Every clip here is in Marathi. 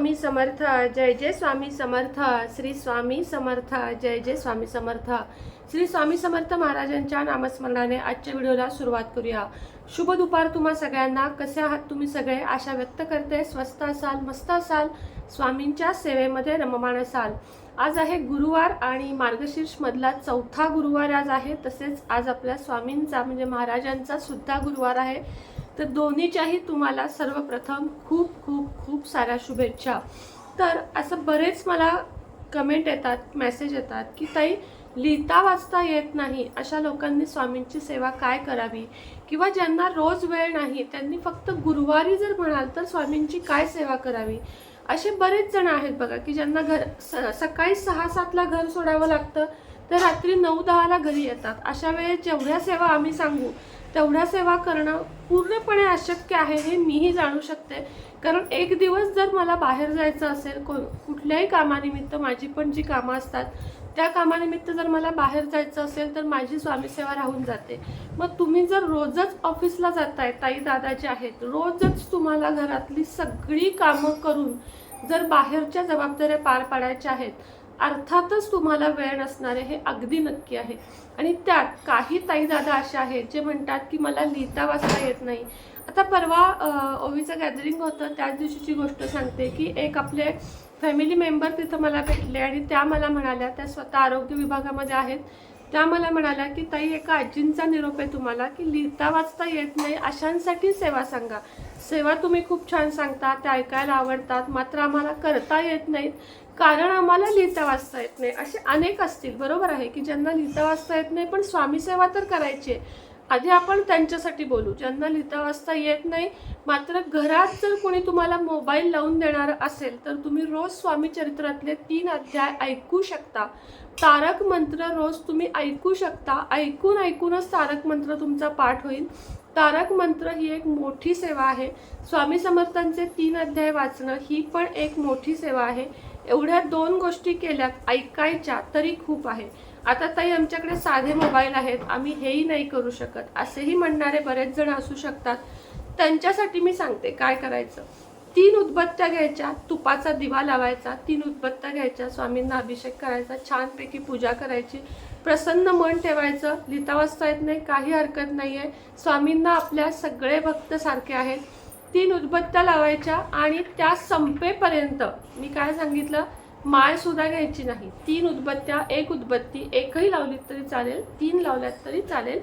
स्वामी समर्थ जय जय स्वामी समर्थ श्री स्वामी समर्थ जय जय स्वामी समर्थ. श्री स्वामी समर्थ महाराजांच्या नामस्मरणाने आजच्या व्हिडिओला सुरुवात करूया. शुभ दुपार तुम्हा सगळ्यांना. कसे आहात तुम्ही सगळे? आशा व्यक्त करते. स्वस्त असाल मस्त असाल स्वामींच्या सेवेमध्ये रममाण असाल. आज आहे गुरुवार आणि मार्गशीर्ष मधला चौथा गुरुवार आज आहे. तसेच आज आपल्या स्वामींचा म्हणजे महाराजांचा सुद्धा गुरुवार आहे. तर दोन्हीच्याही तुम्हाला सर्वप्रथम खूप खूप खूप साऱ्या शुभेच्छा. तर असं बरेच मला कमेंट येतात मेसेज येतात की ताई लिहिता वाचता येत नाही. अशा लोकांनी स्वामींची सेवा काय करावी? किंवा ज्यांना रोज वेळ नाही त्यांनी फक्त गुरुवारी जर म्हणाल तर स्वामींची काय सेवा करावी? असे बरेच जण आहेत बघा की ज्यांना घर स- सकाळी सहा सातला घर सोडावं लागतं तर रात्री नऊ दहाला घरी येतात. अशा वेळेस जेवढ्या सेवा आम्ही सांगू तेवढ्या सेवा करणं पूर्णपणे अशक्य आहे हे मीही जाणू शकते. कारण एक दिवस जर मला बाहेर जायचं असेल को कुठल्याही कामानिमित्त माझी पण जी कामं असतात त्या कामानिमित्त जर मला बाहेर जायचं असेल तर माझी स्वामीसेवा राहून जाते. मग तुम्ही जर रोजच ऑफिसला जाताय ताई दादा जे आहेत रोजच तुम्हाला घरातली सगळी कामं करून जर बाहेरच्या जबाबदाऱ्या पार पाडायच्या आहेत अर्थातच तुम्हाला वेळ नसणारे हे अगदी नक्की आहे. आणि त्यात काही ताई दादा अशा आहेत जे म्हणतात की मला लिहिता वाचता येत नाही. आता परवा ओवीचं गॅदरिंग होतं. त्याच दिवशीची गोष्ट सांगते की एक आपले फॅमिली मेंबर तिथं मला भेटले आणि त्या मला म्हणाल्या त्या स्वतः आरोग्य विभागामध्ये आहेत. त्या मला म्हणाल्या की ताई एका आजींचा निरोप आहे तुम्हाला की लिहिता वाचता येत नाही. अशांसाठी सेवा सांगा. सेवा तुम्ही खूप छान सांगता त्या ऐकायला आवडतात मात्र आम्हाला करता येत नाहीत. कारण आम्हाला लिहिता वाचता येत नाही. असे अनेक असतील बरोबर आहे की ज्यांना लिहिता वाचता येत नाही पण स्वामी सेवा तर करायची आहे. आधी आपण त्यांच्यासाठी बोलू. ज्यांना लिहिता वाचता येत नाही मात्र घरात जर कोणी तुम्हाला मोबाईल लावून देणार असेल तर तुम्ही रोज स्वामी चरित्रातले तीन अध्याय ऐकू शकता. तारक मंत्र रोज तुम्ही ऐकू शकता. ऐकून ऐकूनच तारक मंत्र तुमचा पाठ होईल. तारक मंत्र ही एक मोठी सेवा आहे. स्वामी समर्थांचे तीन अध्याय वाचणं ही पण एक मोठी सेवा आहे. एवढ्या दोन गोष्टी केल्या ऐकायच्या तरी खूप आहे. आता ताई आमच्याकडे साधे मोबाईल आहेत. आम्ही हेही नाही करू शकत. असेही म्हणणारे बरेच जण असू शकतात. त्यांच्यासाठी मी सांगते काय करायचं? तीन उदबत्त्या घ्यायच्या तुपाचा दिवा लावायचा तीन उदबत्त्या घ्यायच्या स्वामींना अभिषेक करायचा छानपैकी पूजा करायची प्रसन्न मन ठेवायचं लिहिता वाचता येत नाही काही हरकत नाही आहे स्वामींना आपल्या सगळे भक्त सारखे आहेत. तीन उदबत्त्या लावायच्या आणि त्या संपेपर्यंत मी काय सांगितलं? माळ सुद्धा घ्यायची नाही. तीन उदबत्त्या एक उदबत्ती एकही लावलीत तरी चालेल तीन लावल्यात तरी चालेल.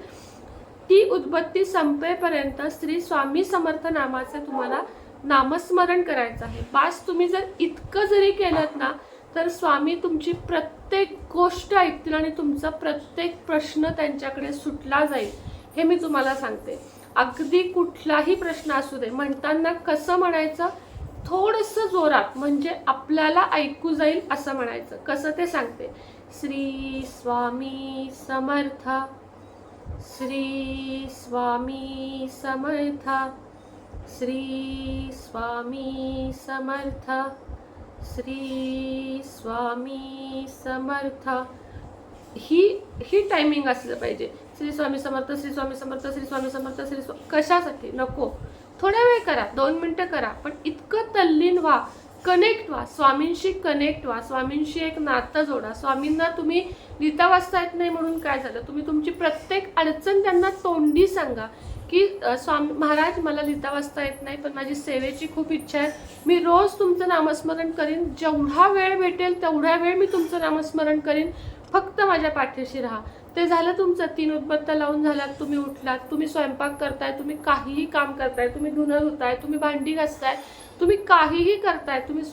ती उदबत्ती संपेपर्यंत श्री स्वामी समर्थ नामाचं तुम्हाला नामस्मरण करायचं आहे. बास तुम्ही जर इतकं जरी केलं ना तर स्वामी तुमची प्रत्येक गोष्ट ऐकतील आणि तुमचा प्रत्येक प्रश्न त्यांच्याकडे सुटला जाईल हे मी तुम्हाला सांगते. अगदी कुठलाही प्रश्न असू दे म्हणताना कसं म्हणायचं? थोडंसं जोरात म्हणजे आपल्याला ऐकू जाईल असं म्हणायचं. कसं ते सांगते. श्री स्वामी समर्थ. श्री स्वामी समर्थ. श्री स्वामी समर्थ. श्री स्वामी समर्थ. ही ही टायमिंग असलं पाहिजे. श्री स्वामी समर्थ श्री स्वामी समर्थ श्री स्वामी समर्थ श्री स्वा कशासाठी? नको. थोडा वेळ करा दोन मिनटं करा पण इतकं तल्लीन व्हा कनेक्ट व्हा स्वामींशी कनेक्ट व्हा स्वामींशी एक नातं जोडा. स्वामींना तुम्ही लिहिता वाचता येत नाही म्हणून काय झालं? तुम्ही तुमची प्रत्येक अडचण त्यांना तोंडी सांगा की स्वामी महाराज मला लिहिता वाचता येत नाही पण माझी सेवेची खूप इच्छा आहे. मी रोज तुमचं नामस्मरण करीन. जेवढा वेळ भेटेल तेवढा वेळ मी तुमचं नामस्मरण करीन. फक्त माझ्या पाठीशी राहा. ते झालं तुमचं. तीन उदबत्त्या लावून झाल्यात तुम्ही उठलात तुम्ही स्वयंपाक करताय तुम्ही काहीही काम करताय तुम्ही धुणं धुताय तुम्ही भांडी घासताय तुम्ही काहीही करताय तुम्ही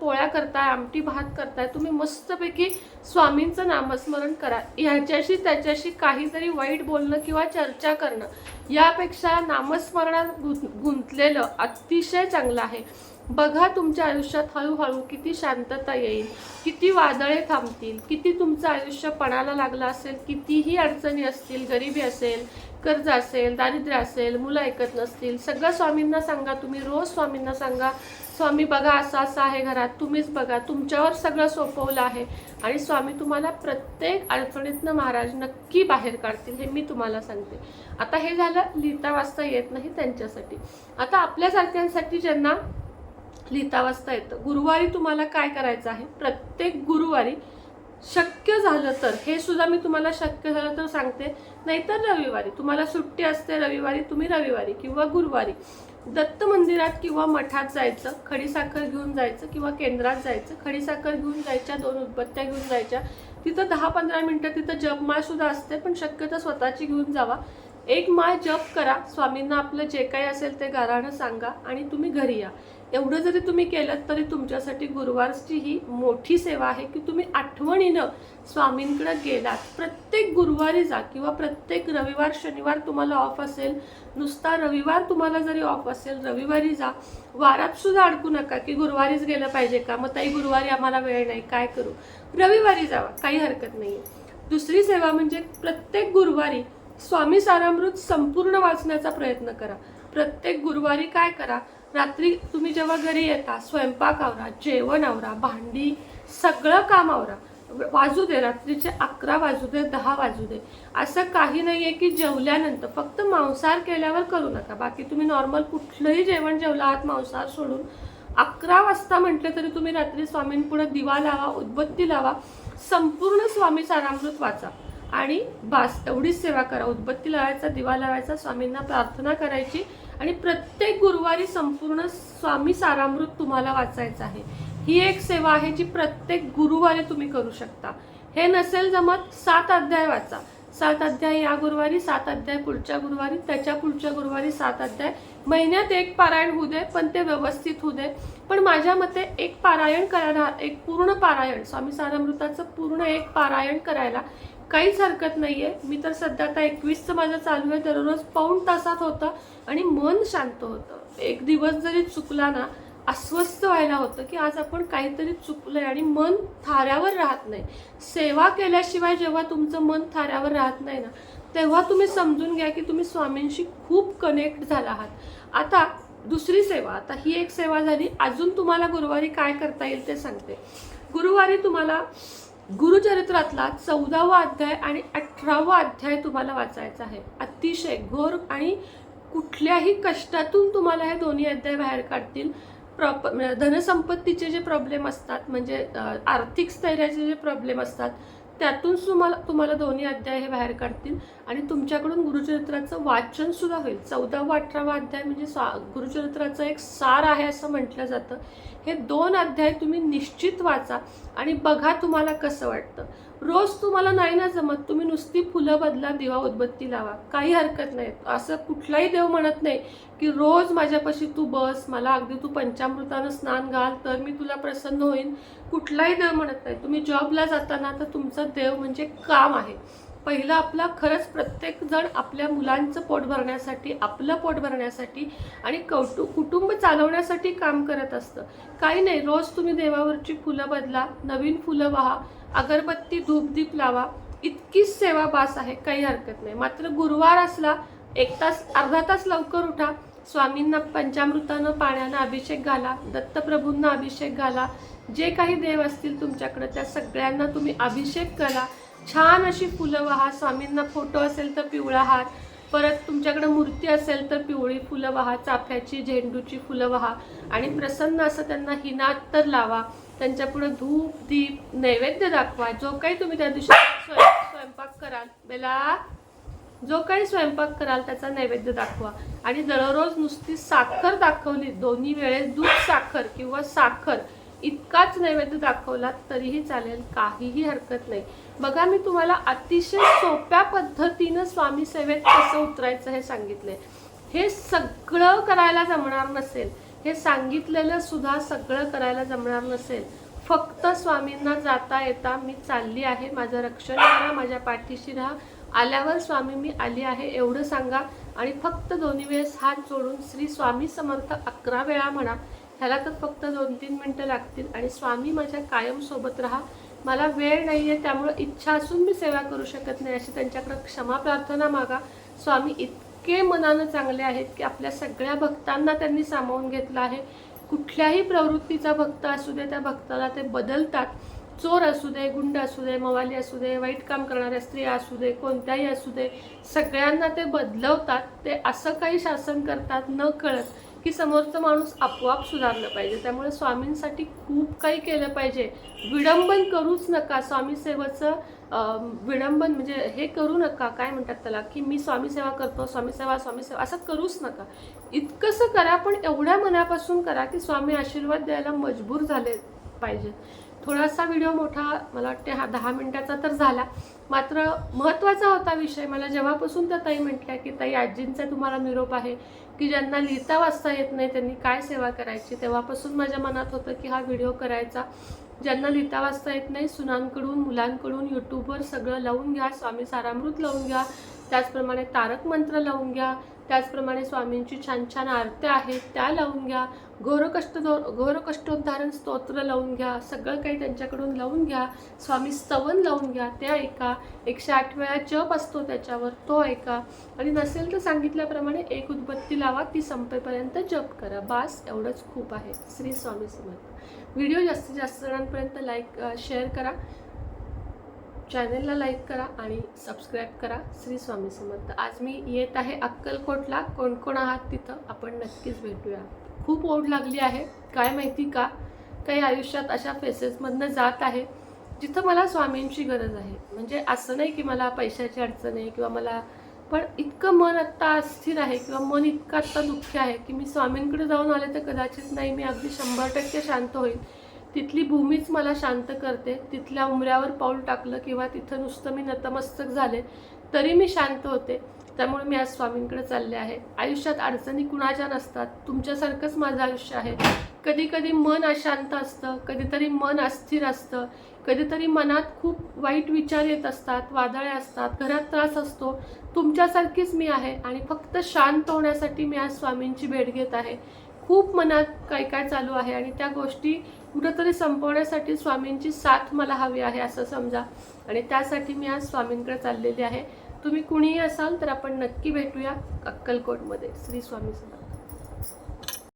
पोळ्या करताय आमटी भात करताय तुम्ही मस्तपैकी स्वामींचं नामस्मरण करा. ह्याच्याशी त्याच्याशी काहीतरी वाईट बोलणं किंवा चर्चा करणं यापेक्षा नामस्मरणात गुंत गुंतलेलं अतिशय चांगलं आहे. बघा तुमच्या आयुष्यात हळूहळू किती शांतता येईल किती वादळे थांबतील किती तुमचं आयुष्य पणाला लागलं असेल कितीही अडचणी असतील गरिबी असेल कर्ज असेल दारिद्र्य असेल मुलं ऐकत नसतील सगळं स्वामींना सांगा तुम्ही रोज स्वामींना सांगा स्वामी बघा असं असं आहे घरात तुम्हीच बघा तुमच्यावर सगळं सोपवलं आहे आणि स्वामी तुम्हाला प्रत्येक अडचणीतनं महाराज नक्की बाहेर काढतील हे मी तुम्हाला सांगते. आता हे झालं लिहिता वाचता येत नाही त्यांच्यासाठी. आता आपल्यासारख्यांसाठी ज्यांना लिहिता वाचता येतं. गुरुवारी तुम्हाला काय करायचं आहे? प्रत्येक गुरुवारी शक्य झालं तर हे सुद्धा मी तुम्हाला शक्य झालं तर सांगते. नाहीतर रविवारी तुम्हाला सुट्टी असते रविवारी तुम्ही रविवारी किंवा गुरुवारी दत्त मंदिरात किंवा मठात जायचं खडीसाखर घेऊन जायचं किंवा केंद्रात जायचं खडीसाखर घेऊन जायच्या दोन उदबत्त्या घेऊन जायच्या. तिथं दहा पंधरा मिनटं तिथं जपमाळ सुद्धा असते पण शक्यतो स्वतःची घेऊन जावा. एक माळ जप करा. स्वामींना आपलं जे काही असेल ते गाराणं सांगा आणि तुम्ही घरी या. एवढं जरी तुम्ही केलं तरी तुमच्यासाठी गुरुवारची ही मोठी सेवा आहे की तुम्ही आठवणीनं स्वामींकडे गेलात. प्रत्येक गुरुवारी जा किंवा प्रत्येक रविवार शनिवार तुम्हाला ऑफ असेल. नुसता रविवार तुम्हाला जरी ऑफ असेल रविवारी जा. वारात सुद्धा अडकू नका की गुरुवारीच गेलं पाहिजे का? मग ताई गुरुवारी आम्हाला वेळ नाही. काय करू? रविवारी जावा. काही हरकत नाही दुसरी सेवा म्हणजे प्रत्येक गुरुवारी स्वामी सारामृत संपूर्ण वाचण्याचा प्रयत्न करा. प्रत्येक गुरुवारी काय करा? रात्री तुम्ही जेव्हा घरी येता स्वयंपाक आवरा जेवण आवरा भांडी सगळं काम आवरा. वाजू दे रात्रीचे अकरा वाजू दे दहा वाजू दे. असं काही नाही आहे की जेवल्यानंतर फक्त मांसाहार केल्यावर करू नका. बाकी तुम्ही नॉर्मल कुठलंही जेवण जेवला आहात मांसाहार सोडून अकरा वाजता म्हटलं तरी तुम्ही रात्री स्वामींपुढे दिवा लावा उदबत्ती लावा संपूर्ण स्वामी सारामृत वाचा. आणि बास एवढीच सेवा करा. उदबत्ती लावायचा दिवा लावायचा स्वामींना प्रार्थना करायची. आणि प्रत्येक गुरुवारी संपूर्ण स्वामी सारामृत तुम्हाला वाचायचं आहे. ही एक सेवा आहे जी प्रत्येक गुरुवारी तुम्ही करू शकता. हे नसेल जमत सात अध्याय वाचा. सात अध्याय या गुरुवारी सात अध्याय पुढच्या गुरुवारी त्याच्या पुढच्या गुरुवारी सात अध्याय. महिन्यात एक पारायण होऊ दे पण ते व्यवस्थित होऊ दे. पण माझ्या मते एक पारायण करायला एक पूर्ण पारायण स्वामी सारामृताचं पूर्ण एक पारायण करायला काहीच हरकत नाही आहे मी तर सध्या आता एकवीसचं माझं चालू आहे दररोज पाऊण तासात होतं आणि मन शांत होतं. एक दिवस जरी चुकला ना अस्वस्थ व्हायला होतं की आज आपण काहीतरी चुकलं आहे आणि मन थाऱ्यावर राहत नाही. सेवा केल्याशिवाय जेव्हा तुमचं मन थाऱ्यावर राहत नाही ना तेव्हा तुम्ही समजून घ्या की तुम्ही स्वामींशी खूप कनेक्ट झाला आहात. आता दुसरी सेवा आता ही एक सेवा झाली. अजून तुम्हाला गुरुवारी काय करता येईल ते सांगते. गुरुवारी तुम्हाला गुरुचरित्रातला चौदावा अध्याय आणि अठरावा अध्याय तुम्हाला वाचायचा आहे. अतिशय घोर आणि कुठल्याही कष्टातून तुम्हाला हे दोन्ही अध्याय बाहेर काढतील. प्रॉप म्हणजे धनसंपत्तीचे जे प्रॉब्लेम असतात म्हणजे आर्थिक स्थैर्याचे जे प्रॉब्लेम असतात त्यातून तुम्हाला तुम्हाला दोन्ही अध्याय हे बाहेर काढतील. आणि तुमच्याकडून गुरुचरित्राचं वाचन सुद्धा होईल. चौदावा अठरावा अध्याय म्हणजे सा गुरुचरित्राचं एक सार आहे असं म्हटलं जातं. हे दोन अध्याय तुम्ही निश्चित वाचा आणि बघा तुम्हाला कसं वाटतं. रोज तुम्हाला नाही ना जमत. तुम्ही नुसती फुलं बदला दिवा उदबत्ती लावा. काही हरकत नाही. असं कुठलाही देव म्हणत नाही की रोज माझ्यापाशी तू बस मला अगदी तू पंचामृतानं स्नान घाल तर मी तुला प्रसन्न होईन. कुठलाही देव म्हणत नाही. तुम्ही जॉबला जाताना तर तुमचं देव म्हणजे काम आहे. पहिलं आपला खरंच प्रत्येक जण आपल्या मुलांचं पोट भरण्यासाठी आपलं पोट भरण्यासाठी आणि कौटु कुटुंब चालवण्यासाठी काम करत असतं. काही नाही. रोज तुम्ही देवावरची फुलं बदला नवीन फुलं वाहा अगरबत्ती धूपदीप लावा. इतकीच सेवा बास आहे काही हरकत नाही. मात्र गुरुवार असला एक तास अर्धा तास लवकर उठा. स्वामींना पंचामृतानं पाण्यानं अभिषेक घाला दत्तप्रभूंना अभिषेक घाला. जे काही देव असतील तुमच्याकडे त्या सगळ्यांना तुम्ही अभिषेक करा. छान अशी फुलं वाहा. स्वामींना फोटो असेल तर पिवळा हार. परत तुमच्याकडे मूर्ती असेल तर पिवळी फुलं वाहा चाफ्याची झेंडूची फुलं वाहा. आणि प्रसन्न असं त्यांना हिनात्तर लावा. त्यांच्यापुढे धूप दीप नैवेद्य दाखवा. जो काही तुम्ही त्या दिवशी स्वयं स्वयंपाक कराल बेला. जो काही स्वयंपाक कराल त्याचा नैवेद्य दाखवा. आणि दररोज नुसती साखर दाखवली दोन्ही वेळेस दूध साखर किंवा साखर इतकाच नैवेद्य दाखवला तरीही चालेल काहीही हरकत नाही. बघा मी तुम्हाला अतिशय सोप्या पद्धतीनं स्वामी सेवेत कसं उतरायचं हे सांगितलंय. हे सगळं करायला जमणार नसेल. हे सांगितलेलं सुद्धा सगळं करायला जमणार नसेल. फक्त स्वामींना जाता येता मी चालली आहे माझं रक्षण करा माझ्या पाठीशी राहा. आल्यावर स्वामी मी आली आहे एवढं सांगा. आणि फक्त दोन्ही वेळेस हात जोडून श्री स्वामी समर्थ अकरा वेळा म्हणा. ह्याला तर फक्त दोन तीन मिनटं लागतील. आणि स्वामी माझ्या कायम सोबत राहा. मला वेळ नाही आहे त्यामुळं इच्छा असून मी सेवा करू शकत नाही अशी त्यांच्याकडं क्षमा प्रार्थना मागा. स्वामी इतके मनानं चांगले आहेत की आपल्या सगळ्या भक्तांना त्यांनी सामावून घेतलं आहे. कुठल्याही प्रवृत्तीचा भक्त असू दे त्या भक्ताला ते बदलतात. चोर असू दे गुंड असू दे मवाली असू दे वाईट काम करणाऱ्या स्त्रिया असू दे कोणत्याही असू दे सगळ्यांना ते बदलवतात. ते असं काही शासन करतात न कळत. की समोरचा माणूस आपोआप सुधारलं पाहिजे. त्यामुळे स्वामींसाठी खूप काही केलं पाहिजे. विडंबन करूच नका. स्वामी सेवेचं विडंबन म्हणजे हे करू नका. काय म्हणतात त्याला? की मी स्वामी सेवा करतो स्वामी सेवा स्वामी सेवा असं करूच नका. इतकंसं करा पण एवढ्या मनापासून करा की स्वामी आशीर्वाद द्यायला मजबूर झाले पाहिजे. थोडासा व्हिडिओ मोठा मला वाटते हा दहा मिनटाचा तर झाला. मात्र महत्त्वाचा होता विषय मला जेव्हापासून त्या ताई म्हटल्या की ताई आजींचा तुम्हाला निरोप आहे की ज्यांना लिहिता वाचता येत नाही त्यांनी काय सेवा करायची? तेव्हापासून माझ्या मनात होतं की हा व्हिडिओ करायचा. ज्यांना लिहिता वाचता येत नाही सुनांकडून मुलांकडून यूट्यूबवर सगळं लावून घ्या स्वामी सारामृत लावून घ्या त्याचप्रमाणे तारक मंत्र लावून घ्या त्याचप्रमाणे स्वामींची छान छान आरत्या आहेत त्या लावून घ्या. घोरकष्ट घोरकष्टोद्धारण स्तोत्र लावून घ्या सगळं काही त्यांच्याकडून लावून घ्या. स्वामी स्तवन लावून घ्या ते ऐका. एकशे आठ वेळा जप असतो त्याच्यावर तो ऐका. आणि नसेल तर सांगितल्याप्रमाणे एक उदबत्ती लावा ती संपेपर्यंत जप करा. बास एवढंच खूप आहे. श्री स्वामी समर्थ. व्हिडिओ जास्तीत जास्त जणांपर्यंत लाईक शेअर करा. चॅनलला लाईक करा आणि सबस्क्राईब करा श्री स्वामी समर्थ. आज मी येत आहे अक्कलकोटला. कोण कोण आहात तिथं? आपण नक्कीच भेटूया. खूप ओढ लागली आहे. काय माहिती का? काही आयुष्यात अशा फेसेसमधनं जात आहे जिथं मला स्वामींची गरज आहे. म्हणजे असं नाही की मला पैशाची अडचण आहे किंवा मला पण इतकं मन आत्ता अस्थिर आहे किंवा मन इतकं आत्ता दुःखी आहे की मी स्वामींकडे जाऊन आले तर कदाचित नाही मी अगदी शंभर टक्के शांत होईल. तिथली भूमीच मला शांत करते. तिथल्या उमऱ्यावर पाऊल टाकलं किंवा तिथं नुसतं मी नतमस्तक झाले तरी मी शांत होते. त्यामुळे मी आज स्वामींकडे चालले आहे. आयुष्यात अडचणी कुणाच्या नसतात. तुमच्यासारखंच माझं आयुष्य आहे. कधीकधी मन अशांत असतं. कधीतरी मन अस्थिर असतं. कधीतरी मनात खूप वाईट विचार येत असतात वादळे असतात घरात त्रास असतो. तुमच्यासारखीच मी आहे आणि फक्त शांत होण्यासाठी मी आज स्वामींची भेट घेत आहे. खूप मनात काय काय चालू आहे आणि त्या गोष्टी कुठंतरी संपवण्यासाठी स्वामींची साथ मला हवी आहे असं समजा. आणि त्यासाठी मी आज स्वामींकडे चाललेली आहे. तुम्ही कुणीही असाल तर आपण नक्की भेटूया अक्कलकोटमध्ये. श्री स्वामी समर्थ.